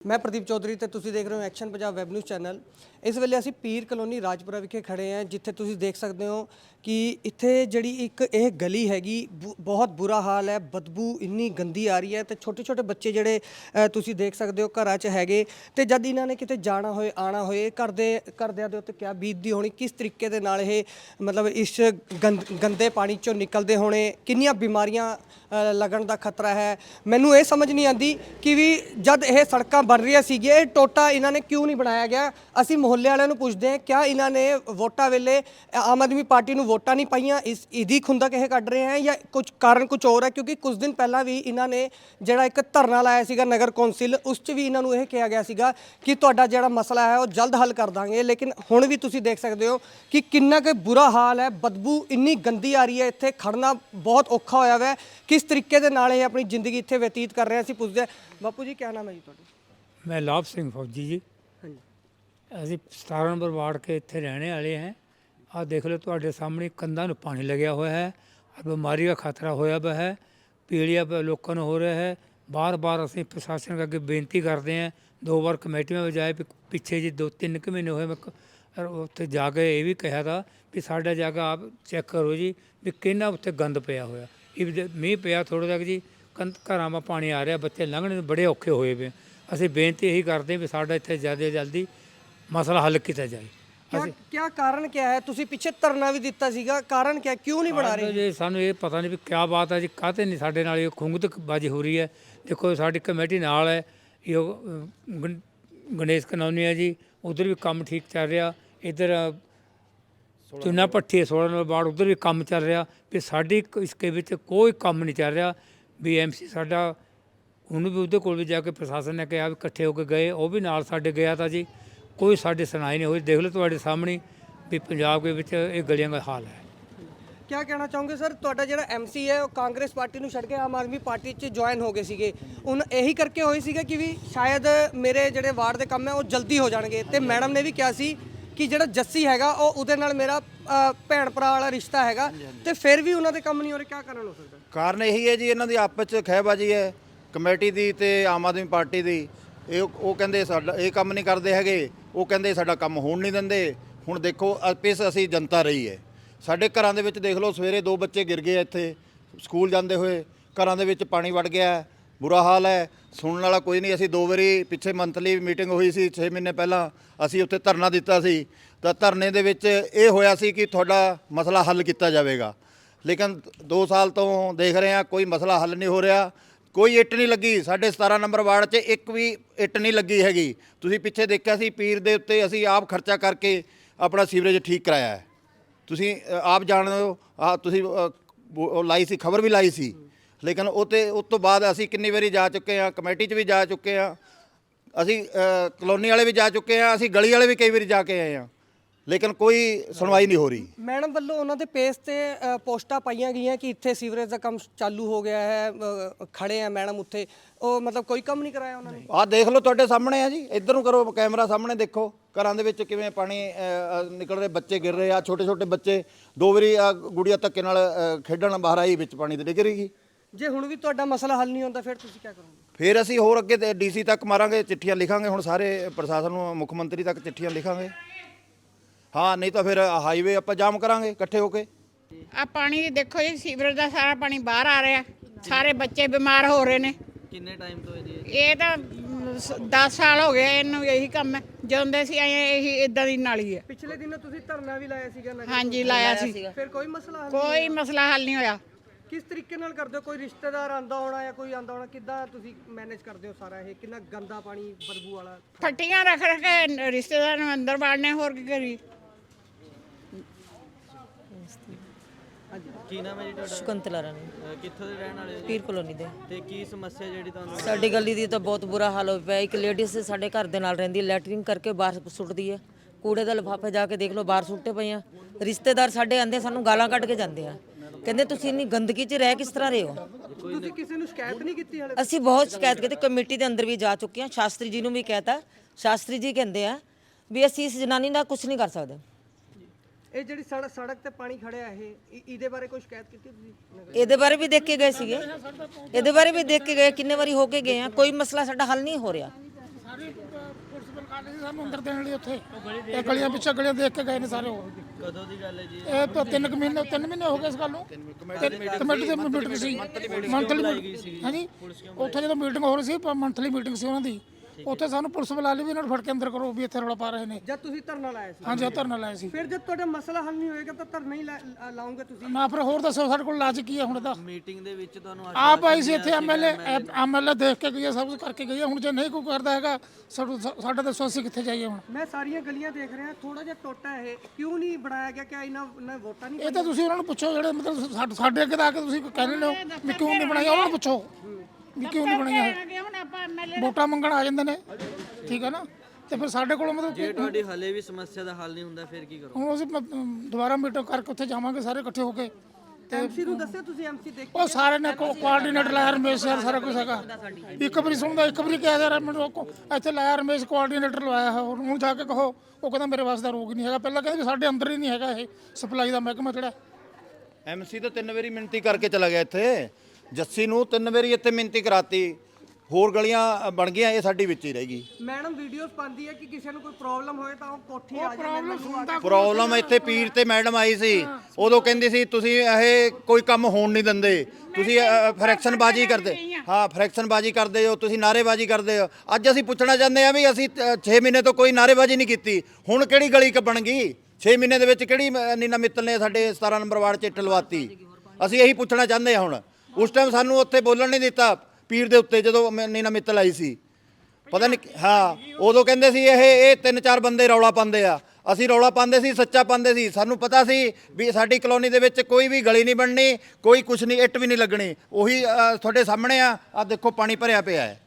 ਮੈਂ ਪ੍ਰਦੀਪ ਚੌਧਰੀ ਤੇ ਤੁਸੀਂ ਦੇਖ ਰਹੇ ਹੋ action Punjab web news channel ਇਸ ਵੇਲੇ ਅਸੀਂ ਪੀਰ ਕਲੋਨੀ ਰਾਜਪੁਰਾ ਵਿਖੇ ਖੜੇ ਹਾਂ ਜਿੱਥੇ ਤੁਸੀਂ ਦੇਖ ਸਕਦੇ ਹੋ ਕਿ ਇੱਥੇ ਜਿਹੜੀ ਇੱਕ ਇਹ ਗਲੀ ਹੈਗੀ ਬੁ- ਬਹੁਤ ਬੁਰਾ ਹਾਲ ਹੈ ਬਦਬੂ ਇੰਨੀ ਗੰਦੀ ਆ ਰਹੀ ਹੈ ਤੇ ਛੋਟੇ ਛੋਟੇ ਬੱਚੇ ਜਿਹੜੇ ਅ, ਤੁਸੀਂ ਦੇਖ ਸਕਦੇ ਹੋ ਘਰਾਂ 'ਚ ਹੈਗੇ ਤੇ ਜਦ ਇਹਨਾਂ ਨੇ ਕਿਤੇ ਜਾਣਾ ਹੋਏ ਆਣਾ ਹੋਏ ਘਰ ਦੇ ਘਰਦਿਆਂ ਦੇ ਉੱਤੇ ਕਿਆ ਬੀਤਦੀ ਹੋਣੀ ਕਿਸ ਤਰੀਕੇ ਦੇ ਨਾਲ ਇਹ ਮਤਲਬ ਇਸ ਗੰਦ- ਗੰਦੇ ਪਾਣੀ 'ਚੋਂ ਨਿਕਲਦੇ ਹੋਣੇ ਕਿੰਨੀਆਂ ਬਿਮਾਰੀਆਂ ਅ, ਲੱਗਣ ਦਾ ਖਤਰਾ ਹੈ। ਮੈਨੂੰ ਇਹ ਸਮਝ ਨਹੀਂ ਆਉਂਦੀ ਕਿ ਵੀ ਜਦ ਇਹ ਸੜਕਾਂ ਬਣ ਰਹੀਆਂ ਸੀਗੀਆਂ। ਇਹ ਟੋਟਾ ਇਹਨਾਂ ਨੇ ਕਿਉਂ ਨਹੀਂ ਬਣਾਇਆ ਗਿਆ? ਅਸੀਂ ਮੁਹੱਲੇ ਵਾਲਿਆਂ ਨੂੰ ਪੁੱਛਦੇ ਹਾਂ, ਕਿਆ ਇਹਨਾਂ ਨੇ ਵੋਟਾਂ ਵੇਲੇ ਆਮ ਆਦਮੀ ਪਾਰਟੀ ਨੂੰ ਵੋਟਾਂ ਨਹੀਂ ਪਾਈਆਂ? ਇਸ ਇਹਦੀ ਖੁੰਦਕ ਇਹ ਕੱਢ ਰਹੇ ਹੈ ਜਾਂ ਕੁਝ ਕਾਰਨ ਕੁਝ ਹੋਰ ਹੈ? ਕਿਉਂਕਿ ਕੁਝ ਦਿਨ ਪਹਿਲਾਂ ਵੀ ਇਹਨਾਂ ਨੇ ਜਿਹੜਾ ਇੱਕ ਧਰਨਾ ਲਾਇਆ ਸੀਗਾ ਨਗਰ ਕੌਂਸਲ, ਉਸ 'ਚ ਵੀ ਇਹਨਾਂ ਨੂੰ ਇਹ ਕਿਹਾ ਗਿਆ ਸੀਗਾ ਕਿ ਤੁਹਾਡਾ ਜਿਹੜਾ ਮਸਲਾ ਹੈ ਉਹ ਜਲਦ ਹੱਲ ਕਰ ਦਾਂਗੇ। ਲੇਕਿਨ ਹੁਣ ਵੀ ਤੁਸੀਂ ਦੇਖ ਸਕਦੇ ਹੋ ਕਿ ਕਿੰਨਾ ਕੁ ਬੁਰਾ ਹਾਲ ਹੈ। ਬਦਬੂ ਇੰਨੀ ਗੰਦੀ ਆ ਰਹੀ ਹੈ। ਇੱਥੇ ਖੜਨਾ ਬਹੁਤ ਔਖਾ ਹੋਇਆ ਹੋਇਆ ਕਿਸ ਤਰੀਕੇ ਦੇ ਨਾਲ ਇਹ ਆਪਣੀ ਜ਼ਿੰਦਗੀ ਇੱਥੇ ਬਤੀਤ ਕਰ ਰਹੇ? ਆ ਅਸੀਂ ਪੁੱਛਦੇ ਹਾਂ। ਬਾਪੂ ਜੀ ਕੀ ਨਾਮ ਹੈ ਜੀ ਤੁਹਾਡਾ? ਮੈਂ ਲਾਭ ਸਿੰਘ ਫੌਜੀ ਜੀ। ਹਾਂਜੀ। ਅਸੀਂ 17 ਨੰਬਰ ਵਾਰਡ ਕੇ ਇੱਥੇ ਰਹਿਣੇ ਵਾਲੇ ਹਾਂ। ਆਹ ਦੇਖ ਲਓ ਤੁਹਾਡੇ ਸਾਹਮਣੇ ਕੰਧਾਂ ਨੂੰ ਪਾਣੀ ਲੱਗਿਆ ਹੋਇਆ ਹੈ। ਔਰ ਬਿਮਾਰੀ ਦਾ ਖਤਰਾ ਹੋਇਆ ਪਿਆ ਹੈ। ਪੀਲੀਆ ਲੋਕਾਂ ਨੂੰ ਹੋ ਰਿਹਾ ਹੈ। ਬਾਰ-ਬਾਰ ਅਸੀਂ ਪ੍ਰਸ਼ਾਸਨ ਅੱਗੇ ਬੇਨਤੀ ਕਰਦੇ ਹਾਂ। ਦੋ ਵਾਰ ਕਮੇਟੀ ਵਿੱਚ ਜਾਏ ਪਿੱਛੇ ਜੀ ਦੋ ਤਿੰਨ ਕੁ ਮਹੀਨੇ ਹੋਏ ਮੈਂ ਉੱਥੇ ਜਾ ਕੇ ਇਹ ਵੀ ਕਿਹਾ ਤਾ ਵੀ ਸਾਡਾ ਜਾ ਕੇ ਆਪ ਚੈੱਕ ਕਰੋ ਜੀ ਵੀ ਕਿੰਨਾ ਉੱਥੇ ਗੰਦ ਪਿਆ ਹੋਇਆ। ਇਹ ਮੀਂਹ ਪਿਆ ਥੋੜਾ ਜਿਹਾ ਜੀ ਕੰਧ ਘਰਾਂ 'ਮਾ ਪਾਣੀ ਆ ਰਿਹਾ ਬੱਚੇ ਲੰਘਣੇ ਬੜੇ ਔਖੇ ਹੋਏ ਪਏ। ਅਸੀਂ ਬੇਨਤੀ ਇਹੀ ਕਰਦੇ ਵੀ ਸਾਡਾ ਇੱਥੇ ਜਲਦੀ ਤੋਂ ਜਲਦੀ ਮਸਲਾ ਹੱਲ ਕੀਤਾ ਜਾਏ। ਕਿਆ ਕਿਆ ਕਾਰਨ ਕਿਆ ਹੈ? ਤੁਸੀਂ ਪਿੱਛੇ ਧਰਨਾ ਵੀ ਦਿੱਤਾ ਸੀਗਾ। ਕਾਰਨ ਕਿਆ ਕਿਉਂ ਨਹੀਂ ਬਣਾ ਰਹੇ? ਸਾਨੂੰ ਜੀ ਸਾਨੂੰ ਇਹ ਪਤਾ ਨਹੀਂ ਵੀ ਕਿਆ ਬਾਤ ਹੈ ਜੀ ਕਾਹਤੇ ਨਹੀਂ ਸਾਡੇ ਨਾਲ ਇਹ ਖੁੰਗਤ ਬਾਜੀ ਹੋ ਰਹੀ ਹੈ। ਦੇਖੋ ਸਾਡੀ ਕਮੇਟੀ ਨਾਲ ਹੈ ਇਹ ਗਣ- ਗਣੇਸ਼ ਕਨੌਨੀ ਹੈ ਜੀ ਉਧਰ ਵੀ ਕੰਮ ਠੀਕ ਚੱਲ ਰਿਹਾ। ਇਧਰ ਚੁਨਾ ਪੱਠੀ 16 ਨੰਬਰ ਵਾਰਡ ਉਧਰ ਵੀ ਕੰਮ ਚੱਲ ਰਿਹਾ। ਵੀ ਸਾਡੀ ਕ- ਇਸਕੇ ਵਿੱਚ ਕੋਈ ਕੰਮ ਨਹੀਂ ਚੱਲ ਰਿਹਾ। ਵੀ ਐਮਸੀ ਸਾਡਾ ਉਹਨੂੰ ਵੀ ਉਹਦੇ ਕੋਲ ਵੀ ਜਾ ਕੇ ਪ੍ਰਸ਼ਾਸਨ ਨੇ ਕਿਹਾ ਵੀ ਇਕੱਠੇ ਹੋ ਕੇ ਗਏ ਉਹ ਵੀ ਨਾਲ ਸਾਡੇ ਗਿਆ ਤਾਂ ਜੀ। ਕੋਈ ਸਾਡੀ ਸੁਣਾਈ ਨਹੀਂ ਹੋਈ। ਦੇਖ ਲਓ ਤੁਹਾਡੇ ਸਾਹਮਣੇ ਵੀ ਪੰਜਾਬ ਦੇ ਵਿੱਚ ਇਹ ਗਲੀਆਂ ਦਾ ਹਾਲ ਹੈ। ਕਿਆ ਕਹਿਣਾ ਚਾਹੋਗੇ ਸਰ? ਤੁਹਾਡਾ ਜਿਹੜਾ ਐਮਸੀ ਹੈ ਉਹ ਕਾਂਗਰਸ ਪਾਰਟੀ ਨੂੰ ਛੱਡ ਕੇ ਆਮ ਆਦਮੀ ਪਾਰਟੀ 'ਚ ਜੁਆਇਨ ਹੋ ਗਏ ਸੀਗੇ। ਹੁਣ ਇਹੀ ਕਰਕੇ ਹੋਏ ਸੀਗਾ ਕਿ ਵੀ ਸ਼ਾਇਦ ਮੇਰੇ ਜਿਹੜੇ ਵਾਰਡ ਦੇ ਕੰਮ ਹੈ ਉਹ ਜਲਦੀ ਹੋ ਜਾਣਗੇ। ਤੇ ਮੈਡਮ ਨੇ ਵੀ ਕਿਹਾ ਸੀ ਕਿ ਜਿਹੜਾ ਜੱਸੀ ਹੈਗਾ ਉਹ ਉਹਦੇ ਨਾਲ ਮੇਰਾ ਭੈਣ ਭਰਾ ਵਾਲਾ ਰਿਸ਼ਤਾ ਹੈਗਾ। ਤੇ ਫਿਰ ਵੀ ਉਹਨਾਂ ਦੇ ਕੰਮ ਨਹੀਂ ਹੋ ਰਹੇ। ਕਿਆ ਕਾਰਨ ਹੋ ਸਕਦਾ? ਕਾਰਨ ਇਹੀ ਹੈ ਜੀ ਇਹਨਾਂ ਦੀ ਆਪਸ ਚ ਖਹਿਬਾਜੀ ਹੈ। ਕਮੇਟੀ ਦੀ ਤੇ ਆਮ ਆਦਮੀ ਪਾਰਟੀ ਦੀ, ਇਹ ਉਹ ਕਹਿੰਦੇ ਸਾਡਾ, ਇਹ ਕੰਮ ਨਹੀਂ ਕਰਦੇ ਹੈਗੇ, ਉਹ ਕਹਿੰਦੇ ਸਾਡਾ ਕੰਮ ਹੋਣ ਨਹੀਂ ਦਿੰਦੇ। ਹੁਣ ਦੇਖੋ ਆਪਸ ਅਸੀਂ ਜਨਤਾ ਰਹੀ ਹੈ। ਸਾਡੇ ਘਰਾਂ ਦੇ ਵਿੱਚ ਦੇਖ ਲਓ, ਸਵੇਰੇ ਦੋ ਬੱਚੇ ਗਿਰ ਗਏ ਇੱਥੇ, ਸਕੂਲ ਜਾਂਦੇ ਹੋਏ। ਘਰਾਂ ਦੇ ਵਿੱਚ ਪਾਣੀ ਵੜ ਗਿਆ, ਬੁਰਾ ਹਾਲ ਹੈ। ਸੁਣਨ ਵਾਲਾ ਕੋਈ ਨਹੀਂ, ਅਸੀਂ ਦੋ ਵਾਰੀ ਪਿੱਛੇ ਮੰਥਲੀ ਮੀਟਿੰਗ ਹੋਈ ਸੀ 6 ਮਹੀਨੇ ਪਹਿਲਾਂ, ਅਸੀਂ ਉੱਥੇ ਧਰਨਾ ਦਿੱਤਾ ਸੀ। ਤਾਂ ਧਰਨੇ ਦੇ ਵਿੱਚ ਇਹ ਹੋਇਆ ਸੀ ਕਿ ਤੁਹਾਡਾ ਮਸਲਾ ਹੱਲ ਕੀਤਾ ਜਾਵੇਗਾ। ਲੇਕਿਨ 2 ਸਾਲ ਤੋਂ ਦੇਖ ਰਹੇ ਹਾਂ, ਕੋਈ ਮਸਲਾ ਹੱਲ ਨਹੀਂ ਹੋ ਰਿਹਾ। ਕੋਈ ਇੱਟ ਨਹੀਂ ਲੱਗੀ। ਸਾਡੇ 17 ਨੰਬਰ ਵਾਰਡ 'ਚ ਇੱਕ ਵੀ ਇੱਟ ਨਹੀਂ ਲੱਗੀ ਹੈਗੀ। ਤੁਸੀਂ ਪਿੱਛੇ ਦੇਖਿਆ ਸੀ ਪੀਰ ਦੇ ਉੱਤੇ ਅਸੀਂ ਆਪ ਖਰਚਾ ਕਰਕੇ ਆਪਣਾ ਸੀਵਰੇਜ ਠੀਕ ਕਰਾਇਆ ਹੈ। ਤੁਸੀਂ ਅ, ਆਪ ਜਾਣਦੇ ਹੋ। ਆ ਤੁਸੀਂ ਅ, ਉਹ ਲਾਈ ਸੀ ਖਬਰ ਵੀ ਲਾਈ ਸੀ। ਲੇਕਿਨ ਉਹ ਤੇ ਉਸ ਤੋਂ ਬਾਅਦ ਅਸੀਂ ਕਿੰਨੀ ਵਾਰੀ ਜਾ ਚੁੱਕੇ ਹਾਂ ਕਮੇਟੀ 'ਚ ਵੀ ਜਾ ਚੁੱਕੇ ਹਾਂ। ਅਸੀਂ ਅ, ਕਲੋਨੀ ਵਾਲੇ ਵੀ ਜਾ ਚੁੱਕੇ ਹਾਂ ਅਸੀਂ ਗਲੀ ਵਾਲੇ ਵੀ ਕਈ ਵਾਰੀ ਜਾ ਕੇ ਆਏ ਹਾਂ। ਲੇਕਿਨ ਕੋਈ ਸੁਣਵਾਈ ਨਹੀਂ ਹੋ ਰਹੀ। ਮੈਡਮ ਵੱਲੋਂ ਉਹਨਾਂ ਦੇ ਪੇਜ ਤੇ ਅ, ਪੋਸਟਾਂ ਪਾਈਆਂ ਗਈਆਂ ਕਿ ਇੱਥੇ ਸੀਵਰੇਜ ਦਾ ਕੰਮ ਚਾਲੂ ਹੋ ਗਿਆ ਹੈ ਅ, ਖੜੇ ਆ ਮੈਡਮ ਉੱਥੇ। ਉਹ ਮਤਲਬ ਕੋਈ ਕੰਮ ਨਹੀਂ ਕਰਾਇਆ ਉਹਨਾਂ ਨੇ? ਆਹ ਦੇਖ ਲਓ ਤੁਹਾਡੇ ਸਾਹਮਣੇ ਆ ਜੀ। ਇੱਧਰ ਨੂੰ ਕਰੋ ਕੈਮਰਾ ਸਾਹਮਣੇ ਦੇਖੋ। ਘਰਾਂ ਦੇ ਵਿੱਚ ਕਿਵੇਂ ਪਾਣੀ ਅ, ਅ, ਨਿਕਲ ਰਹੇ ਬੱਚੇ ਗਿਰ ਰਹੇ ਆ। ਛੋਟੇ ਛੋਟੇ ਬੱਚੇ ਦੋ ਵਾਰੀ ਆ ਗੁੜੀਆ ਧੱਕੇ ਨਾਲ ਅ, ਖੇਡਣ ਬਾਹਰ ਆਈ ਵਿੱਚ ਪਾਣੀ ਦੇ ਡਿੱਗ ਰਹੀ ਗਈ ਜੇ ਹੁਣ ਵੀ ਤੁਹਾਡਾ ਮਸਲਾ ਹੱਲ ਨਹੀਂ ਹੁੰਦਾ ਫਿਰ ਤੁਸੀਂ ਕੀ ਕਰੋਗੇ? ਫਿਰ ਅਸੀਂ ਹੋਰ ਅੱਗੇ ਡੀਸੀ ਤੱਕ ਮਾਰਾਂਗੇ ਚਿੱਠੀਆਂ ਲਿਖਾਂਗੇ। ਹੁਣ ਸਾਰੇ ਪ੍ਰਸ਼ਾਸਨ ਨੂੰ ਮੁੱਖ ਮੰਤਰੀ ਤੱਕ ਚਿੱਠੀਆਂ ਲਿਖਾਂਗੇ। ਹਾਂ ਨਹੀਂ ਤਾਂ ਫਿਰ ਹਾਈਵੇ ਆਪਾਂ ਜਾਮ ਕਰਾਂਗੇ ਇਕੱਠੇ ਹੋ ਕੇ। ਆ ਪਾਣੀ ਦੇਖੋ ਜੀ ਸੀਵਰੇਜ ਦਾ ਸਾਰਾ ਪਾਣੀ ਬਾਹਰ ਆ ਰਿਹਾ। ਸਾਰੇ ਬੱਚੇ ਬਿਮਾਰ ਹੋ ਰਹੇ ਨੇ। ਕਿੰਨੇ ਟਾਈਮ ਤੋਂ ਜੀ ਇਹ? ਤਾਂ 10 ਸਾਲ ਹੋ ਗਏ ਇਹਨੂੰ ਇਹੀ ਕੰਮ ਹੈ। ਜਦੋਂ ਦੇ ਅਸੀਂ ਆਏ ਹਾਂ, ਇਹੀ ਇਦਾਂ ਦੀ ਨਾਲੀ ਹੈ। ਪਿਛਲੇ ਦਿਨ ਤੁਸੀਂ ਧਰਨਾ ਵੀ ਲਾਇਆ ਸੀਗਾ ਨਗਰ ਹਾਂਜੀ ਲਾਇਆ ਸੀ। ਫਿਰ ਕੋਈ ਮਸਲਾ ਹੱਲ ਕੋਈ ਮਸਲਾ ਹੱਲ ਨਹੀਂ ਹੋਇਆ। ਕਿਸ ਤਰੀਕੇ ਨਾਲ ਕਰਦੇ ਹੋ? ਕੋਈ ਰਿਸ਼ਤੇਦਾਰ ਆਂਦਾ ਹੋਣਾ ਜਾਂ ਕੋਈ ਆਂਦਾ ਹੋਣਾ ਕਿੱਦਾਂ ਤੁਸੀਂ ਮੈਨੇਜ ਕਰਦੇ ਹੋ ਸਾਰਾ ਇਹ? ਕਿੰਨਾ ਗੰਦਾ ਪਾਣੀ ਬਦਬੂ ਵਾਲਾ? ਫੱਟੀਆਂ ਰੱਖ ਰੱਖ ਕੇ ਰਿਸ਼ਤੇਦਾਰ ਨੂੰ ਅੰਦਰ ਬਾੜਨੇ ਹੋਰ ਕੀ ਕਰੀ ਕੀ ਨਾਮ ਹੈ ਜੀ ਤੁਹਾਡਾ? ਸ਼ਕੁੰਤਲਾ ਰਾਣੀ। ਅਹ ਕਿੱਥੋਂ ਦੇ ਰਹਿਣ ਵਾਲੇ ਹੋ ਜੀ? ਪੀਰ ਕਲੋਨੀ ਦੇ। ਤੇ ਕੀ ਸਮੱਸਿਆ ਜਿਹੜੀ ਤੁਹਾਨੂੰ ਸਾਡੀ ਗਲੀ ਦੀ ਤਾਂ ਬਹੁਤ ਬੁਰਾ ਹਾਲ ਹੋਇਆ ਪਿਆ। ਇੱਕ ਲੇਡੀਜ਼ ਸਾਡੇ ਘਰ ਦੇ ਨਾਲ ਰਹਿੰਦੀ ਹੈ। ਲੈਟਰਿੰਗ ਕਰਕੇ ਬਾਹਰ ਸੁੱਟਦੀ ਹੈ। ਕੂੜੇ ਦਾ ਲਿਫਾਫੇ ਜਾ ਕੇ ਦੇਖ ਲਓ ਬਾਹਰ ਸੁੱਟੇ ਪਏ ਆ। ਰਿਸ਼ਤੇਦਾਰ ਸਾਡੇ ਆਂਦੇ ਸਾਨੂੰ ਗਾਲਾਂ ਕੱਢ ਕੇ ਜਾਂਦੇ ਆ। ਕਹਿੰਦੇ ਤੁਸੀਂ ਇੰਨੀ ਗੰਦਗੀ 'ਚ ਰਹਿ ਕਿਸ ਤਰ੍ਹਾਂ ਰਹੇ ਹੋ? ਤੁਸੀਂ ਕਿਸੇ ਨੂੰ ਸ਼ਿਕਾਇਤ ਨਹੀਂ ਕੀਤੀ ਹਾਲੇ ਅਸੀਂ ਬਹੁਤ ਸ਼ਿਕਾਇਤ ਕੀਤੀ। ਕਮੇਟੀ ਦੇ ਅੰਦਰ ਵੀ ਜਾ ਚੁੱਕੇ ਹਾਂ ਸ਼ਾਸਤਰੀ ਜੀ ਨੂੰ ਵੀ ਕਹਿਤਾ। ਸ਼ਾਸਤਰੀ ਜੀ ਕਹਿੰਦੇ ਆ ਵੀ ਅਸੀਂ ਇਸ ਜਨਾਨੀ ਦਾ ਕੁਝ ਨਹੀਂ ਕਰ ਸਕਦੇ। ਇਹ ਜਿਹੜੀ ਸੜਕ ਸੜਕ ਤੇ ਪਾਣੀ ਖੜਿਆ ਇਹ ਇਹ- ਇਹਦੇ ਬਾਰੇ ਕੋਈ ਸ਼ਿਕਾਇਤ ਕੀਤੀ ਤੁਸੀਂ ਨਗਰ ਇਹਦੇ ਬਾਰੇ ਵੀ ਦੇਖ ਕੇ ਗਏ ਸੀਗੇ। ਇਹਦੇ ਬਾਰੇ ਵੀ ਦੇਖ ਕੇ ਗਏ ਕਿੰਨੇ ਵਾਰੀ ਹੋ ਕੇ ਗਏ ਆ ਕੋਈ ਮਸਲਾ ਸਾਡਾ ਹੱਲ ਨਹੀਂ ਹੋ ਰਿਹਾ। ਸਾਰੀ ਲਈ ਸੀ ਸਾਨੂੰ ਅੰਦਰ ਦੇਣ ਲਈ ਉੱਥੇ। ਇਹ ਗਲੀਆਂ ਪਿੱਛੇ ਗਲੀਆਂ ਦੇਖ ਕੇ ਗਏ ਨੇ ਸਾਰੇ ਉਹ। ਕਦੋਂ ਦੀ ਗੱਲ ਹੈ ਜੀ? ਇਹ ਤਾਂ ਤਿੰਨ ਕੁ ਮਹੀਨੇ ਤਿੰਨ ਮਹੀਨੇ ਹੋ ਗਏ ਇਸ ਗੱਲ ਨੂੰ। ਕਮੇਟੀ ਦੀ ਮੀਟਿੰਗ ਸੀ। ਮੰਥਲੀ ਹਾਂਜੀ। ਉੱਥੇ ਜਦੋਂ ਮੀਟਿੰਗ ਹੋ ਰਹੀ ਸੀ ਮੰਥਲੀ ਮੀਟਿੰਗ ਸੀ ਉਹਨਾਂ ਦੀ। ਉੱਥੇ ਸਾਨੂੰ ਪੁਲਿਸ ਬੁਲਾ ਲਈ ਵੀ ਇਹਨਾਂ ਨੂੰ ਫੜ ਕੇ ਅੰਦਰ ਕਰੋ ਵੀ ਇੱਥੇ ਰੌਲਾ ਪਾ ਰਹੇ ਨੇ। ਜਦ ਤੁਸੀਂ ਧਰਨਾ ਲਾਇਆ ਸੀ। ਹਾਂਜੀ ਉਹ ਧਰਨਾ ਲਾਇਆ ਸੀ। ਫਿਰ ਜਦ ਤੁਹਾਡਾ ਮਸਲਾ ਹੱਲ ਨਹੀਂ ਹੋਏਗਾ ਤਾਂ ਧਰਨਾ ਹੀ ਲਾ- ਲਾਉਂਗੇ ਤੁਸੀਂ? ਨਾ ਫਿਰ ਹੋਰ ਦੱਸੋ ਸਾਡੇ ਕੋਲ ਲਾਜ ਕੀ ਹੈ ਹੁਣ ਇਹਦਾ ਮੀਟਿੰਗ ਦੇ ਵਿੱਚ ਤੁਹਾਨੂੰ ਆਪ ਆਈ ਸੀ ਇੱਥੇ ਐਮਐਲਏ ਐਮਐਲਏ ਦੇਖ ਕੇ ਗਈ ਹੈ ਸਭ ਕੁਝ ਕਰਕੇ ਗਈ ਹੈ ਹੁਣ ਜੇ ਨਹੀਂ ਕੋਈ ਕਰਦਾ ਹੈਗਾ ਸਾਡਾ ਸਾਡਾ ਦੱਸੋ ਅਸੀਂ ਕਿੱਥੇ ਜਾਈਏ ਹੁਣ? ਮੈਂ ਸਾਰੀਆਂ ਗਲੀਆਂ ਦੇਖ ਰਿਹਾ ਥੋੜਾ ਜਿਹਾ ਟੋਟਾ ਇਹ ਕਿਉਂ ਨਹੀਂ ਬਣਾਇਆ ਗਿਆ ਕਿ ਇਹਨਾਂ ਇਹਨਾਂ ਵੋਟਾਂ ਨਹੀਂ ਇਹ ਤਾਂ ਤੁਸੀਂ ਉਹਨਾਂ ਨੂੰ ਪੁੱਛੋ ਜਿਹੜੇ ਮਤਲਬ ਸਾਡੇ- ਸਾਡੇ ਅੱਗੇ ਤਾਂ ਆ ਕੇ ਤੁਸੀਂ ਕਹਿੰਦੇ ਹੋ ਵੀ ਕਿਉਂ ਨਹੀਂ ਬਣਾਇਆ ਉਹਨਾਂ ਨੂੰ ਪੁੱਛੋ। ਵੀ ਕਿਉਂ ਨਹੀਂ ਬਣਾਇਆ ਇਹ? ਕਿ ਹੁਣ ਆਪਾਂ ਐਮਐਲਏ ਵੋਟਾਂ ਮੰਗਣ ਆ ਜਾਂਦੇ ਨੇ। ਠੀਕ ਹੈ ਨਾ? ਤੇ ਫਿਰ ਸਾਡੇ ਕੋਲ ਮਤਲਬ ਜੇ ਤੁਹਾਡੀ ਹਲੇ ਵੀ ਸਮੱਸਿਆ ਦਾ ਹੱਲ ਨਹੀਂ ਹੁੰਦਾ ਫਿਰ ਕੀ ਕਰੋ ਹੁਣ ਅਸੀਂ ਮ- ਦੁਬਾਰਾ ਮੀਟਿੰਗ ਕਰਕੇ ਉੱਥੇ ਜਾਵਾਂਗੇ ਸਾਰੇ ਇਕੱਠੇ ਹੋ ਕੇ। ਐਮਸੀ ਨੂੰ ਦੱਸਿਆ ਤੁਸੀਂ ਐਮਸੀ ਦੇਖ ਉਹ ਸਾਰੇ ਨੇ ਕੋਆਰਡੀਨੇਟਰ ਲਾਇਆ ਰਮੇਸ਼ ਯਾਰ ਸਾਰਾ ਕੁਝ ਹੈਗਾ। ਇੱਕ ਵਾਰੀ ਸੁਣਦਾ ਇੱਕ ਵਾਰੀ ਕਿਹਾ ਯਾਰ ਮੈਨੂੰ ਕੋ- ਇੱਥੇ ਲਾਇਆ ਰਮੇਸ਼ ਕੋਆਰਡੀਨੇਟਰ ਲਵਾਇਆ ਹੈ ਹੁਣ ਜਾ ਕੇ ਕਹੋ। ਉਹ ਕਹਿੰਦਾ ਮੇਰੇ ਵਾਸਤੇ ਰੋਗ ਨਹੀਂ ਹੈਗਾ। ਪਹਿਲਾਂ ਕਹਿੰਦੇ ਵੀ ਸਾਡੇ ਅੰਦਰ ਹੀ ਨਹੀਂ ਹੈਗਾ ਇਹ ਸਪਲਾਈ ਦਾ ਮਹਿਕਮਾ ਜਿਹੜਾ। ਐਮਸੀ ਤਾਂ ਤਿੰਨ ਵਾਰੀ ਮਿਹਨਤੀ ਕਰਕੇ ਚਲਾ ਗਿਆ ਇੱਥੇ। ਜੱਸੀ ਨੂੰ ਤਿੰਨ ਵਾਰੀ ਇੱਥੇ ਮਿਹਨਤੀ ਕਰਾਤੀ ਹੋਰ ਗਲੀਆਂ ਬਣ ਗਈਆਂ ਇਹ ਸਾਡੀ ਵਿੱਚ ਹੀ ਰਹਿ ਗਈ। ਮੈਡਮ ਵੀਡੀਓਜ਼ ਪਾਉਂਦੀ ਹੈ ਕਿ ਕਿਸੇ ਨੂੰ ਕੋਈ ਪ੍ਰੋਬਲਮ ਹੋਏ ਤਾਂ ਉਹ ਕੋਠੀ ਆ ਜਾਵੇ ਪ੍ਰੋਬਲਮ ਇੱਥੇ ਪੀਰ ਤੇ ਮੈਡਮ ਆਈ ਸੀ। ਉਦੋਂ ਕਹਿੰਦੀ ਸੀ ਤੁਸੀਂ ਇਹ ਕੋਈ ਕੰਮ ਹੋਣ ਨਹੀਂ ਦਿੰਦੇ। ਤੁਸੀਂ ਫਰੈਕਸ਼ਨ ਬਾਜੀ ਕਰਦੇ ਹਾਂ। ਫਰੈਕਸ਼ਨ ਬਾਜੀ ਕਰਦੇ ਹੋ ਤੁਸੀਂ ਨਾਰੇਬਾਜੀ ਕਰਦੇ ਹੋ। ਅੱਜ ਅਸੀਂ ਪੁੱਛਣਾ ਚਾਹੁੰਦੇ ਆ ਵੀ ਅਸੀਂ 6 ਮਹੀਨੇ ਤੋਂ ਕੋਈ ਨਾਰੇਬਾਜੀ ਨਹੀਂ ਕੀਤੀ। ਹੁਣ ਕਿਹੜੀ ਗਲੀ ਕ ਬਣ ਗਈ? 6 ਮਹੀਨੇ ਦੇ ਵਿੱਚ ਕਿਹੜੀ ਨੀਨਾ ਮਿੱਤਲ ਨੇ ਸਾਡੇ 17 ਨੰਬਰ ਵਾਰਡ 'ਚ ਇੱਟ ਲਵਾਤੀ? ਅਸੀਂ ਇਹੀ ਪੁੱਛਣਾ ਚਾਹੁੰਦੇ ਆ ਹੁਣ। ਉਸ ਟਾਈਮ ਸਾਨੂੰ ਉੱਥੇ ਬੋਲਣ ਨਹੀਂ ਦਿੱਤਾ ਪੀਰ ਦੇ ਉੱਤੇ ਜਦੋਂ ਮ- ਨੀਨਾ ਮਿੱਤਲ ਆਈ ਸੀ ਪਤਾ ਨਹੀਂ ਹਾਂ ਉਦੋਂ ਕਹਿੰਦੇ ਸੀ ਇਹ ਇਹ ਤਿੰਨ ਚਾਰ ਬੰਦੇ ਰੌਲਾ ਪਾਉਂਦੇ ਆ ਅਸੀਂ ਰੌਲਾ ਪਾਉਂਦੇ ਸੀ ਸੱਚਾ ਪਾਉਂਦੇ ਸੀ ਸਾਨੂੰ ਪਤਾ ਸੀ ਵੀ ਸਾਡੀ ਕਲੋਨੀ ਦੇ ਵਿੱਚ ਕੋਈ ਵੀ ਗਲੀ ਨਹੀਂ ਬਣਨੀ ਕੋਈ ਕੁਛ ਨਹੀਂ ਇੱਟ ਵੀ ਨਹੀਂ ਲੱਗਣੀ ਉਹੀ ਅ, ਤੁਹਾਡੇ ਸਾਹਮਣੇ ਆ ਆ ਦੇਖੋ ਪਾਣੀ ਭਰਿਆ ਪਿਆ ਹੈ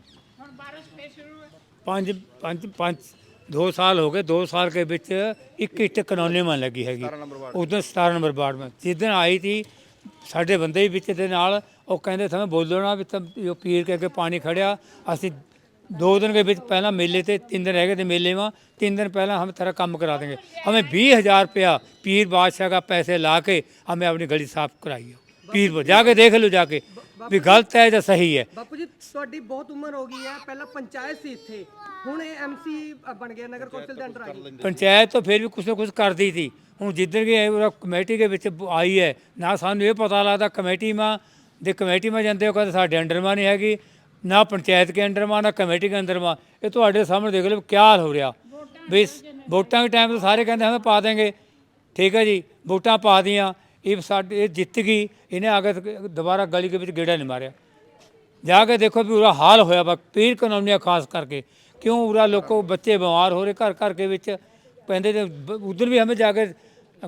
ਪੰਜ ਪੰਜ ਪੰਜ ਦੋ ਸਾਲ ਹੋ ਗਏ ਦੋ ਸਾਲ के ਵਿੱਚ ਇੱਕ ਇੱਟ ਕਨੌਨੇ में ਲੱਗੀ ਹੈਗੀ ਉਦੋਂ 17 ਨੰਬਰ ਵਾਰਡ में ਜਿੱਦਣ ਆਈ ਥੀ ਸਾਡੇ ਬੰਦੇ ਵੀ ਵਿੱਚ ਦੇ ਨਾਲ ਉਹ ਕਹਿੰਦੇ ਤੁਹਾਨੂੰ ਬੋਲੋ ਨਾ ਵੀ ਤੁਮ ਇਹ ਪੀਰ ਕੇ ਅੱਗੇ ਪਾਣੀ ਖੜਿਆ ਅਸੀਂ ਦੋ दिन के ਵਿੱਚ ਪਹਿਲਾਂ ਮੇਲੇ ਤੇ ਤਿੰਨ ਦਿਨ ਰਹਿ ਗਏ थे मेले में तीन दिन पहला हम तेरा काम करा देंगे हमें बीस हजार रुपया पीर बादशाह का पैसे ला के हमें अपनी गली साफ कराई है पीर पर जाके देख लो जाके भी गलत है या सही है ਬਾਪੂ ਜੀ ਤੁਹਾਡੀ ਬਹੁਤ ਉਮਰ ਹੋ ਗਈ ਹੈ ਪਹਿਲਾਂ ਪੰਚਾਇਤ ਸੀ ਇੱਥੇ ਹੁਣ ਇਹ ਐਮਸੀ ਬਣ ਗਿਆ ਨਗਰ ਕੌਂਸਲ ਦੇ ਅੰਡਰ ਆ ਗਈ ਪੰਚਾਇਤ ਤਾਂ ਫਿਰ ਵੀ ਕੁਛ ਨਾ ਕੁਛ ਕਰਦੀ ਸੀ ਹੁਣ ਜਿੱਦਣ ਕਿ ਉਹ ਕਮੇਟੀ ਦੇ ਵਿੱਚ ਆਈ ਹੈ। ਨਾ ਸਾਨੂੰ ਇਹ ਪਤਾ ਲੱਗਦਾ ਕਮੇਟੀ ਮਾਂ ਦੇ ਕਮੇਟੀ ਮਾਂ ਜਾਂਦੇ ਉਹ ਕਹਿੰਦੇ ਸਾਡੇ ਅੰਡਰ ਮਾਂ ਨਹੀਂ ਹੈਗੀ ਨਾ ਪੰਚਾਇਤ ਦੇ ਅੰਡਰ ਮਾਂ ਨਾ ਕਮੇਟੀ ਦੇ ਅੰਡਰ ਮਾਂ। ਇਹ ਤੁਹਾਡੇ ਸਾਹਮਣੇ ਦੇਖ ਲਓ ਕੀ ਹਾਲ ਹੋ ਰਿਹਾ। ਵੀ ਵੋਟਾਂ ਦੇ ਟਾਈਮ ਤੇ ਸਾਰੇ ਕਹਿੰਦੇ ਹਾਂ ਪਾ ਦੇਗੇ। ਠੀਕ ਹੈ ਜੀ ਵੋਟਾਂ ਪਾ ਦੀਆਂ। ਇਹ ਸਾਡੇ ਇਹ ਜਿੱਤ ਗਈ ਇਹਨੇ ਆ ਕੇ ਦੁਬਾਰਾ ਗਲੀ ਦੇ ਵਿੱਚ ਗੇੜਾ ਨਹੀਂ ਮਾਰਿਆ। ਜਾ ਕੇ ਦੇਖੋ ਵੀ ਉਰਾ ਹਾਲ ਹੋਇਆ ਵਾ ਪੀਰ ਕਨੋਨੀਆ ਖਾਸ ਕਰਕੇ। ਕਿਉਂ ਉਰਾ ਲੋਕੋ ਬੱਚੇ ਬਿਮਾਰ ਹੋ ਰਹੇ ਘਰ ਘਰ ਕੇ ਵਿੱਚ? ਪੈਂਦੇ ਤੇ ਉਧਰ ਵੀ ਹਮੇ ਜਾ ਕੇ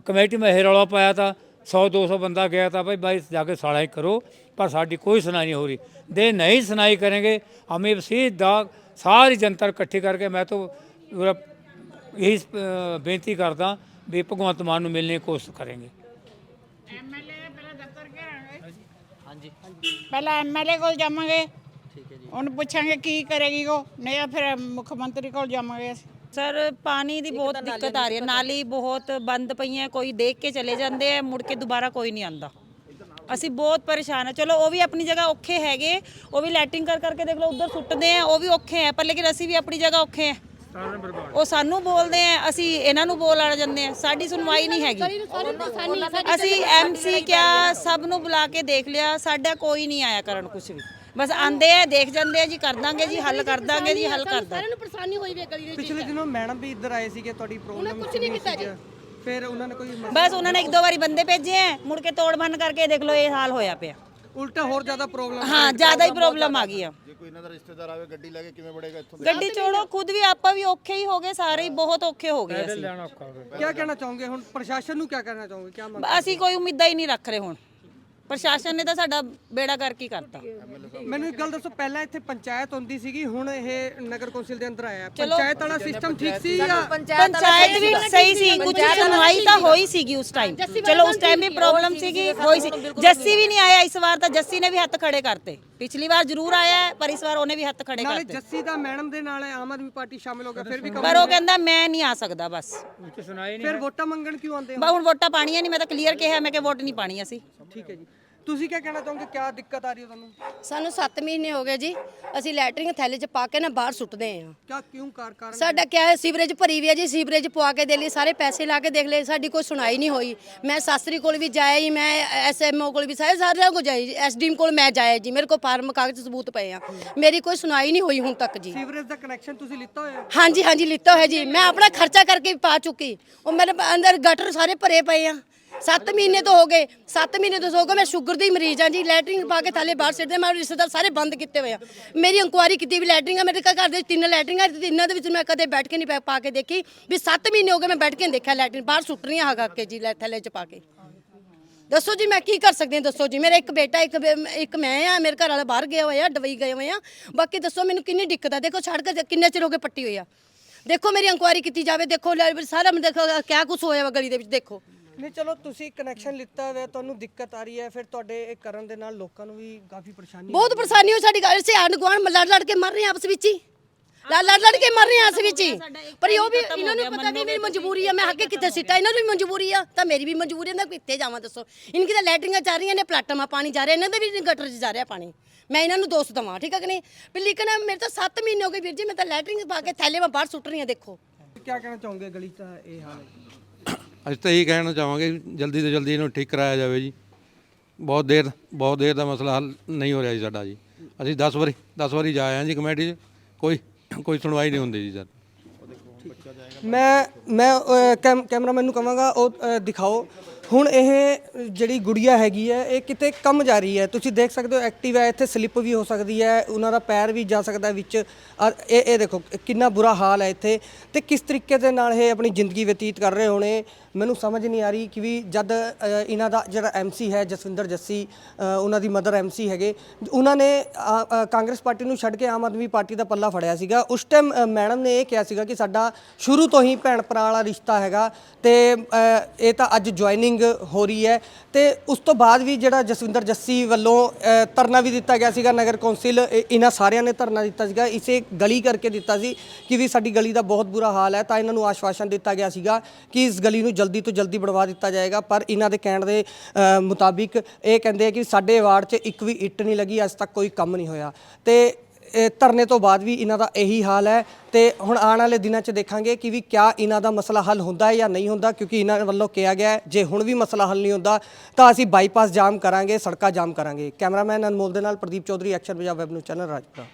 ਕਮੇਟੀ में ਇਹ ਰੌਲਾ ਪਾਇਆ था 100 200 बंदा गया था भाई भाई जाके सड़ाई करो पर साड़ी कोई सुनाई नहीं हो रही दे नहीं सुनाई करेंगे हमें सीधा सारी जनता इकट्ठी करके मैं तो पूरा यही अ, बेनती करदा भी भगवंत मान ਨੂੰ ਮਿਲਣੇ ਦੀ ਕੋਸ਼ਿਸ਼ ਕਰਾਂਗੇ ਐਮਐਲਏ ਪਹਿਲਾਂ ਦਫ਼ਤਰ ਘੇਰਾਂਗੇ ਹਾਂਜੀ ਪਹਿਲਾਂ ਐਮਐਲਏ ਕੋਲ ਜਾਵਾਂਗੇ ਠੀਕ ਹੈ ਜੀ ਉਹਨੂੰ ਪੁੱਛਾਂਗੇ ਕੀ ਕਰੇਗੀ ਉਹ ਨਹੀਂ ਤਾਂ ਫਿਰ ਮੁੱਖ ਮੰਤਰੀ ਕੋਲ ਜਾਵਾਂਗੇ ਅਸੀਂ ਸਰ ਪਾਣੀ ਦੀ ਬਹੁਤ ਦਿੱਕਤ ਆ ਰਹੀ ਹੈ। ਨਾਲੀ ਬਹੁਤ ਬੰਦ ਪਈਆਂ ਕੋਈ ਦੇਖ ਕੇ ਚਲੇ ਜਾਂਦੇ ਆ ਮੁੜ ਕੇ ਦੁਬਾਰਾ ਕੋਈ ਨਹੀਂ ਆਂਦਾ ਅਸੀਂ ਬਹੁਤ ਪਰੇਸ਼ਾਨ ਆ ਚਲੋ ਉਹ ਵੀ ਆਪਣੀ ਜਗ੍ਹਾ ਔਖੇ ਹੈਗੇ ਉਹ ਵੀ ਲੈਟਿੰਗ ਕਰ ਕਰਕੇ ਦੇਖ ਲਓ ਉਧਰ ਸੁੱਟਦੇ ਆ ਉਹ ਵੀ ਔਖੇ ਆ ਪਰ ਲੇਕਿਨ ਅਸੀਂ ਵੀ ਆਪਣੀ ਜਗ੍ਹਾ ਔਖੇ ਆ ਉਹ ਸਾਨੂੰ ਬੋਲਦੇ ਆ ਅਸੀਂ ਇਹਨਾਂ ਨੂੰ ਬੋਲ ਆ ਜਾਂਦੇ ਆ ਸਾਡੀ ਸੁਣਵਾਈ ਨਹੀਂ ਹੈਗੀ। ਅਸੀਂ ਐਮਸੀ ਕਿਆ ਸਭ ਨੂੰ ਬੁਲਾ ਕੇ ਦੇਖ ਲਿਆ ਸਾਡਾ ਕੋਈ ਨਹੀਂ ਆਇਆ ਕਰਨ ਕੁਝ ਵੀ। ਬਸ ਆਂਦੇ ਆ ਦੇਖ ਜਾਂਦੇ ਆ ਜੀ ਕਰ ਦਾਂਗੇ ਜੀ ਹੱਲ ਕਰ ਦਾਂਗੇ ਜੀ ਹੱਲ ਕਰ ਦਾਂਗੇ। ਸਾਰਿਆਂ ਨੂੰ ਪਰੇਸ਼ਾਨੀ ਹੋਈ ਵੀ ਹੈ ਗਲੀ ਦੇ ਵਿੱਚ। ਪਿਛਲੇ ਦਿਨੋਂ ਮੈਡਮ ਵੀ ਇੱਧਰ ਆਏ ਸੀਗੇ ਤੁਹਾਡੀ ਪ੍ਰੋਬਲਮ ਕੁਝ ਨਹੀਂ ਕੀਤਾ ਜੀ। ਫਿਰ ਉਹਨਾਂ ਨੇ ਕੋਈ ਬਸ ਉਹਨਾਂ ਨੇ ਇੱਕ ਦੋ ਵਾਰੀ ਬੰਦੇ ਭੇਜੇ ਆ ਮੁੜ ਕੇ ਤੋੜ ਭੰਨ ਕਰਕੇ ਦੇਖ ਲਓ ਇਹ ਹਾਲ ਹੋਇਆ ਪਿਆ। ਉਲਟਾ ਹੋਰ ਜ਼ਿਆਦਾ ਪ੍ਰੋਬਲਮ ਹਾਂ ਜ਼ਿਆਦਾ ਹੀ ਪ੍ਰੋਬਲਮ ਆ ਗਈ ਆ। ਜੇ ਕੋਈ ਇਹਨਾਂ ਦਾ ਰਿਸ਼ਤੇਦਾਰ ਆਵੇ ਗੱਡੀ ਲੈ ਕੇ ਕਿਵੇਂ ਬੜੇਗਾ ਇੱਥੋਂ? ਗੱਡੀ ਚੋੜੋ ਖੁਦ ਵੀ ਆਪਾਂ ਵੀ ਔਖੇ ਹੀ ਹੋ ਗਏ ਸਾਰੇ ਹੀ ਬਹੁਤ ਔਖੇ ਹੋ ਗਏ ਅਸੀਂ। ਕੀ ਕਹਿਣਾ ਚਾਹੋਗੇ ਹੁਣ? ਪ੍ਰਸ਼ਾਸਨ ਨੂੰ ਕੀ ਕਹਿਣਾ ਚਾਹੋਗੇ? ਕੀ ਮੰਗ ਅਸੀਂ ਕੋਈ ਉਮੀਦਾਂ ਹੀ ਨਹੀਂ ਰੱਖ ਰਹੇ ਹੁਣ। ਪ੍ਰਸ਼ਾਸਨ ਨੇ ਤਾਂ ਸਾਡਾ ਬੇੜਾ ਕਰਕੇ ਹੀ ਕਰਤਾ। ਮੈਨੂੰ ਇੱਕ ਗੱਲ ਦੱਸੋ ਪਹਿਲਾਂ ਇੱਥੇ ਪੰਚਾਇਤ ਹੁੰਦੀ ਸੀਗੀ ਹੁਣ ਇਹ ਨਗਰ ਕੌਂਸਲ ਦੇ ਅੰਦਰ ਆਇਆ। ਪੰਚਾਇਤ ਵਾਲਾ ਸਿਸਟਮ ਠੀਕ ਸੀ ਜਾਂ ਪੰਚਾਇਤ ਵੀ ਸਹੀ ਸੀ ਕੁਝ ਸੁਣਵਾਈ ਤਾਂ ਹੋਈ ਸੀਗੀ ਉਸ ਟਾਈਮ ਚਲੋ ਉਸ ਟਾਈਮ ਵੀ ਪ੍ਰੋਬਲਮ ਸੀਗੀ ਹੋਈ ਸੀ। ਜੱਸੀ ਵੀ ਨਹੀਂ ਆਇਆ ਇਸ ਵਾਰ ਤਾਂ ਜੱਸੀ ਨੇ ਵੀ ਹੱਥ ਖੜੇ ਕਰਤੇ। ਪਿਛਲੀ ਵਾਰ ਜ਼ਰੂਰ ਆਇਆ ਪਰ ਇਸ ਵਾਰ ਉਹਨੇ ਵੀ ਹੱਥ ਖੜੇ ਨਾਲੇ ਕਰਤੇ। ਜੱਸੀ ਦਾ ਮੈਡਮ ਦੇ ਨਾਲ ਆਮ ਆਦਮੀ ਪਾਰਟੀ ਸ਼ਾਮਿਲ ਹੋ ਗਿਆ ਫਿਰ ਵੀ ਕੰਮ ਪਰ ਉਹ ਕਹਿੰਦਾ ਮੈਂ ਨਹੀਂ ਆ ਸਕਦਾ ਬਸ। ਸੁਣਾਈ ਫਿਰ ਵੋਟਾਂ ਮੰਗਣ ਕਿਉਂ ਆਉਂਦੇ ਹੋ? ਬਾ ਹੁਣ ਵੋਟਾਂ ਪਾਣੀਆਂ ਨਹੀਂ ਮੈਂ ਤਾਂ ਕਲੀਅਰ ਕਿਹਾ ਮੈਂ ਕਿ ਵੋਟ ਨਹੀਂ ਪਾਣੀ ਅਸੀਂ ਠੀਕ ਹੈ ਜੀ। ਤੁਸੀਂ ਕੀ ਕਹਿਣਾ ਚਾਹੋਗੇ? ਕਿਆ ਦਿੱਕਤ ਆ ਰਹੀ ਹੈ ਤੁਹਾਨੂੰ? ਸਾਨੂੰ 7 ਮਹੀਨੇ ਹੋ ਗਏ ਜੀ। ਅਸੀਂ ਲੈਟਰਿੰਗ ਥੈਲੇ 'ਚ ਪਾ ਕੇ ਨਾ ਬਾਹਰ ਸੁੱਟਦੇ ਆ ਕਿਆ ਕਿਉਂ ਕਾਰ ਕਾਰਨ? ਸਾਡਾ ਕਿਆ ਹੈ ਸੀਵਰੇਜ ਭਰੀ ਵੀ ਹੈ ਜੀ। ਸੀਵਰੇਜ ਪਵਾ ਕੇ ਦੇ ਲਈ ਸਾਰੇ ਪੈਸੇ ਲਾ ਕੇ ਦੇਖ ਲਏ। ਸਾਡੀ ਕੋਈ ਸੁਣਾਈ ਨਹੀਂ ਹੋਈ। ਮੈਂ ਸਾਸਤਰੀ ਕੋਲ ਵੀ ਜਾਈ ਮੈਂ ਐਸਐਮਓ ਕੋਲ ਵੀ ਸਾਰੇ ਸਾਰਿਆਂ ਕੋਲ ਜਾਈ ਐਸਡੀਐਮ ਕੋਲ ਮੈਂ ਜਾਇਆ ਜੀ। ਮੇਰੇ ਕੋਲ ਫਾਰਮ ਕਾਗਜ਼ ਸਬੂਤ ਪਏ ਆ। ਮੇਰੀ ਕੋਈ ਸੁਣਾਈ ਨਹੀਂ ਹੋਈ ਹੁਣ ਤੱਕ ਜੀ। ਸੀਵਰੇਜ ਦਾ ਕਨੈਕਸ਼ਨ ਤੁਸੀਂ ਲਿੱਤਾ ਹੋਇਆ? ਹਾਂਜੀ ਹਾਂਜੀ ਲਿੱਤਾ ਹੋਇਆ ਜੀ। ਮੈਂ ਆਪਣਾ ਖਰਚਾ ਕਰਕੇ ਵੀ ਪਾ ਚੁੱਕੀ। ਉਹ ਮੇਰੇ ਅੰਦਰ ਗਟਰ ਸਾਰੇ ਭਰੇ ਪਏ ਆ। 7 ਮਹੀਨੇ ਤੋਂ ਹੋ ਗਏ 7 ਮਹੀਨੇ ਤੋਂ ਹੋ ਗਏ, ਮੈਂ ਸ਼ੂਗਰ ਦੀ ਮਰੀਜ਼ ਆ ਜੀ ਲੈਟਰਿੰਗ ਪਾ ਕੇ ਥੱਲੇ ਬਾਹਰ ਸਿੱਟਦੇ, ਮੈਂ ਰਿਸ਼ਤੇਦਾਰ ਸਾਰੇ ਬੰਦ ਕੀਤੇ ਹੋਏ ਆ। ਮੇਰੀ ਇਨਕੁਆਇਰੀ ਕੀਤੀ ਵੀ ਲੈਟਰਿੰਗ ਆ, ਮੇਰੇ ਘਰ ਦੇ ਤਿੰਨ ਲੈਟਰਿੰਗ ਆ, ਤਿੰਨਾਂ ਦੇ ਵਿੱਚ ਮੈਂ ਕਦੇ ਬੈਠ ਕੇ ਨਹੀਂ ਪਾ- ਪਾ ਕੇ ਦੇਖੀ। ਵੀ 7 ਮਹੀਨੇ ਹੋ ਗਏ ਮੈਂ ਬੈਠ ਕੇ ਨਹੀਂ ਦੇਖਿਆ ਲੈਟਰਿੰਗ ਬਾਹਰ ਸੁੱਟ ਰਹੀਆਂ ਹਗਾ ਕੇ ਜੀ, ਲੈ, ਥੱਲੇ ਚ ਪਾ ਕੇ। ਦੱਸੋ ਜੀ, ਮੈਂ ਕੀ ਕਰ ਸਕਦੀ ਹਾਂ, ਦੱਸੋ ਜੀ। ਮੇਰਾ ਇੱਕ ਬੇਟਾ, ਇੱਕ ਬੇ- ਇੱਕ ਮੈਂ ਆ, ਮੇਰੇ ਘਰ ਵਾਲਾ ਬਾਹਰ ਗਿਆ ਹੋਇਆ ਦੁਬਈ ਗਏ ਹੋਏ ਆ। ਬਾਕੀ ਦੱਸੋ, ਮੈਨੂੰ ਕਿੰਨੀ ਦਿੱਕਤ ਆ? ਦੇਖੋ, ਛੱਡ ਕੇ ਕਿੰਨੇ ਚਿਰ ਹੋ ਗਏ ਪੱਟੀ ਹੋਈ ਆ। ਦੇਖੋ, ਮੇਰੀ ਇਨਕੁਆਇਰੀ ਕੀਤੀ ਜਾਵੇ, ਦੇਖੋ, ਲੈ, ਸਾਰਾ ਦੇਖੋ, ਕਿਆ ਕੁਝ ਹੋਇਆ ਵਾ ਗਲੀ ਦੇ ਵਿੱਚ, ਦੇਖੋ। ਨਹੀਂ ਚਲੋ ਤੁਸੀਂ ਕਨੈਕਸ਼ਨ ਲਿੱਤਾ ਹੋਇਆ ਤੁਹਾਨੂੰ ਦਿੱਕਤ ਆ ਰਹੀ ਹੈ ਫਿਰ ਤੁਹਾਡੇ ਇਹ ਕਰਨ ਦੇ ਨਾਲ ਲੋਕਾਂ ਨੂੰ ਵੀ ਕਾਫੀ ਪਰੇਸ਼ਾਨੀ ਬਹੁਤ ਪਰੇਸ਼ਾਨੀ ਹੋ ਸਾਡੀ ਗੱਲ ਸੇ ਆਂਢ ਗੁਆਂਢ ਲੜ ਲੜ ਕੇ ਮਰ ਰਹੇ ਆ ਆਪਸ ਵਿੱਚ ਹੀ। ਲੜ ਲੜ ਲੜ ਕੇ ਮਰ ਰਹੇ ਆ ਆਪਸ ਵਿੱਚ ਹੀ। ਪਰ ਉਹ ਵੀ ਇਹਨਾਂ ਨੂੰ ਪਤਾ ਵੀ ਮੇਰੀ ਮਜਬੂਰੀ ਆ ਮੈਂ ਅੱਗੇ ਕਿੱਥੇ ਸਿੱਟਾ ਇਹਨਾਂ ਨੂੰ ਵੀ ਮਜਬੂਰੀ ਆ ਤਾਂ ਮੇਰੀ ਵੀ ਮਜਬੂਰੀ ਆ ਮੈਂ ਕਿੱਥੇ ਜਾਵਾਂ ਦੱਸੋ। ਇਨਕੀ ਤਾਂ ਲੈਟਰਿੰਗਾਂ ਚੱਲ ਰਹੀਆਂ ਨੇ ਪਲਾਟਾਂ ਮਾ ਪਾਣੀ ਜਾ ਰਿਹਾ ਇਹਨਾਂ ਦੇ ਵੀ ਗਟਰ 'ਚ ਜਾ ਰਿਹਾ ਪਾਣੀ। ਮੈਂ ਇਹਨਾਂ ਨੂੰ ਦੋਸਤ ਦਵਾਂ ਠੀਕ ਹੈ ਕਿ ਨਹੀਂ? ਪਰ ਲੇਕਿਨ ਮੇਰੇ ਤਾਂ 7 ਮਹੀਨੇ ਹੋ ਗਏ ਵੀਰ ਜੀ ਮੈਂ ਤਾਂ ਲੈਟਰਿੰਗ ਪਾ ਕੇ ਥੈਲੇ ਮੈਂ ਬਾਹਰ ਸੁੱਟ ਰਹੀ ਆ ਦੇਖੋ। ਕੀ ਕਹਿਣਾ ਚਾਹੋਗੇ ਗਲੀ ਦਾ ਇਹ ਹਾਲ? ਹੈ ਅਸੀਂ ਤਾਂ ਇਹੀ ਕਹਿਣਾ ਚਾਹਾਂਗੇ ਵੀ ਜਲਦੀ ਤੋਂ ਜਲਦੀ ਇਹਨੂੰ ਠੀਕ ਕਰਾਇਆ ਜਾਵੇ ਜੀ। ਬਹੁਤ ਦੇਰ ਬਹੁਤ ਦੇਰ ਦਾ ਮਸਲਾ ਹੱਲ ਨਹੀਂ ਹੋ ਰਿਹਾ ਜੀ ਸਾਡਾ ਜੀ। ਅਸੀਂ 10 ਵਾਰੀ 10 ਵਾਰੀ ਜਾ ਆਏ ਹਾਂ ਜੀ ਕਮੇਟੀ 'ਚ। ਕੋਈ ਕੋਈ ਸੁਣਵਾਈ ਨਹੀਂ ਹੁੰਦੀ ਜੀ ਸਰ। ਮੈਂ ਮੈਂ ਅਹ, ਕੈਮ- ਕੈਮਰਾਮੈਨ ਨੂੰ ਕਹਾਂਗਾ ਉਹ ਅਹ, ਦਿਖਾਓ। ਹੁਣ ਇਹ ਜਿਹੜੀ ਗੁੜੀਆ ਹੈਗੀ ਹੈ ਇਹ ਕਿਤੇ ਕੰਮ ਜਾ ਰਹੀ ਹੈ। ਤੁਸੀਂ ਦੇਖ ਸਕਦੇ ਹੋ ਐਕਟਿਵ ਹੈ ਇੱਥੇ ਸਲਿੱਪ ਵੀ ਹੋ ਸਕਦੀ ਹੈ ਉਹਨਾਂ ਦਾ ਪੈਰ ਵੀ ਜਾ ਸਕਦਾ ਵਿੱਚ। ਔਰ ਇਹ ਇਹ ਦੇਖੋ ਕਿੰਨਾ ਬੁਰਾ ਹਾਲ ਹੈ ਇੱਥੇ। ਤੇ ਕਿਸ ਤਰੀਕੇ ਦੇ ਨਾਲ ਇਹ ਆਪਣੀ ਜ਼ਿੰਦਗੀ ਬਤੀਤ ਕਰ ਰਹੇ ਹੋਣੇ ਮੈਨੂੰ ਸਮਝ ਨਹੀਂ ਆ ਰਹੀ ਕਿ ਵੀ ਜਦ ਅ, ਇਹਨਾਂ ਦਾ ਜਿਹੜਾ ਐਮਸੀ ਹੈ ਜਸਵਿੰਦਰ ਜੱਸੀ ਅ, ਉਹਨਾਂ ਦੀ ਮਦਰ ਐਮਸੀ ਹੈਗੇ ਉਹਨਾਂ ਨੇ ਅ, ਅ, ਕਾਂਗਰਸ ਪਾਰਟੀ ਨੂੰ ਛੱਡ ਕੇ ਆਮ ਆਦਮੀ ਪਾਰਟੀ ਦਾ ਪੱਲਾ ਫੜਿਆ ਸੀਗਾ। ਉਸ ਟਾਈਮ ਮੈਡਮ ਨੇ ਇਹ ਕਿਹਾ ਸੀਗਾ ਕਿ ਸਾਡਾ ਸ਼ੁਰੂ ਤੋਂ ਹੀ ਭੈਣ ਭਰਾ ਵਾਲਾ ਰਿਸ਼ਤਾ ਹੈਗਾ ਤੇ ਅ, ਇਹ ਤਾਂ ਅੱਜ ਜੁਆਇਨਿੰਗ ਹੋ ਰਹੀ ਹੈ ਤੇ ਉਸ ਤੋਂ ਬਾਅਦ ਵੀ ਜਿਹੜਾ ਜਸਵਿੰਦਰ ਜੱਸੀ ਵੱਲੋਂ ਧਰਨਾ ਵੀ ਦਿੱਤਾ ਗਿਆ ਸੀਗਾ ਨਗਰ ਕੌਂਸਲ, ਇਹ- ਇਹਨਾਂ ਸਾਰਿਆਂ ਨੇ ਧਰਨਾ ਦਿੱਤਾ ਸੀਗਾ, ਇਸੇ ਗਲੀ ਕਰਕੇ ਦਿੱਤਾ ਸੀ ਕਿ ਵੀ ਸਾਡੀ ਗਲੀ ਦਾ ਬਹੁਤ ਬੁਰਾ ਹਾਲ ਹੈ, ਤਾਂ ਇਹਨਾਂ ਨੂੰ ਆਸ਼ਵਾਸਨ ਦਿੱਤਾ ਗਿਆ ਸੀਗਾ ਕਿ ਇਸ ਗਲੀ ਨੂੰ ਜਲਦੀ ਤੋਂ ਜਲਦੀ ਬਣਵਾ ਦਿੱਤਾ ਜਾਏਗਾ, ਪਰ ਇਹਨਾਂ ਦੇ ਕਹਿਣ ਦੇ ਮੁਤਾਬਿਕ ਇਹ ਕਹਿੰਦੇ ਆ ਕਿ ਸਾਡੇ ਵਾਰਡ 'ਚ ਇੱਕ ਵੀ ਇੱਟ ਨਹੀਂ ਲੱਗੀ, ਅੱਜ ਤੱਕ ਕੋਈ ਕੰਮ ਨਹੀਂ ਹੋਇਆ। ਤੇ ਧਰਨੇ ਤੋਂ ਬਾਅਦ ਵੀ ਇਹਨਾਂ ਦਾ ਇਹੀ ਹਾਲ ਹੈ ਤੇ ਹੁਣ ਆਉਣ ਵਾਲੇ ਦਿਨਾਂ 'ਚ ਦੇਖਾਂਗੇ ਕਿ ਵੀ ਕਿਆ ਇਹਨਾਂ ਦਾ ਮਸਲਾ ਹੱਲ ਹੁੰਦਾ ਹੈ ਜਾਂ ਨਹੀਂ ਹੁੰਦਾ ਕਿਉਂਕਿ ਇਹਨਾਂ ਵੱਲੋਂ ਕਿਹਾ ਗਿਆ ਹੈ, ਜੇ ਹੁਣ ਵੀ ਮਸਲਾ ਹੱਲ ਨਹੀਂ ਹੁੰਦਾ ਤਾਂ ਅਸੀਂ ਬਾਈਪਾਸ ਜਾਮ ਕਰਾਂਗੇ ਸੜਕਾਂ ਜਾਮ ਕਰਾਂਗੇ। ਕੈਮਰਾਮੈਨ ਅਨਮੋਲ ਦੇ ਨਾਲ Pradeep Chaudhary action Punjab web news channel Rajpura.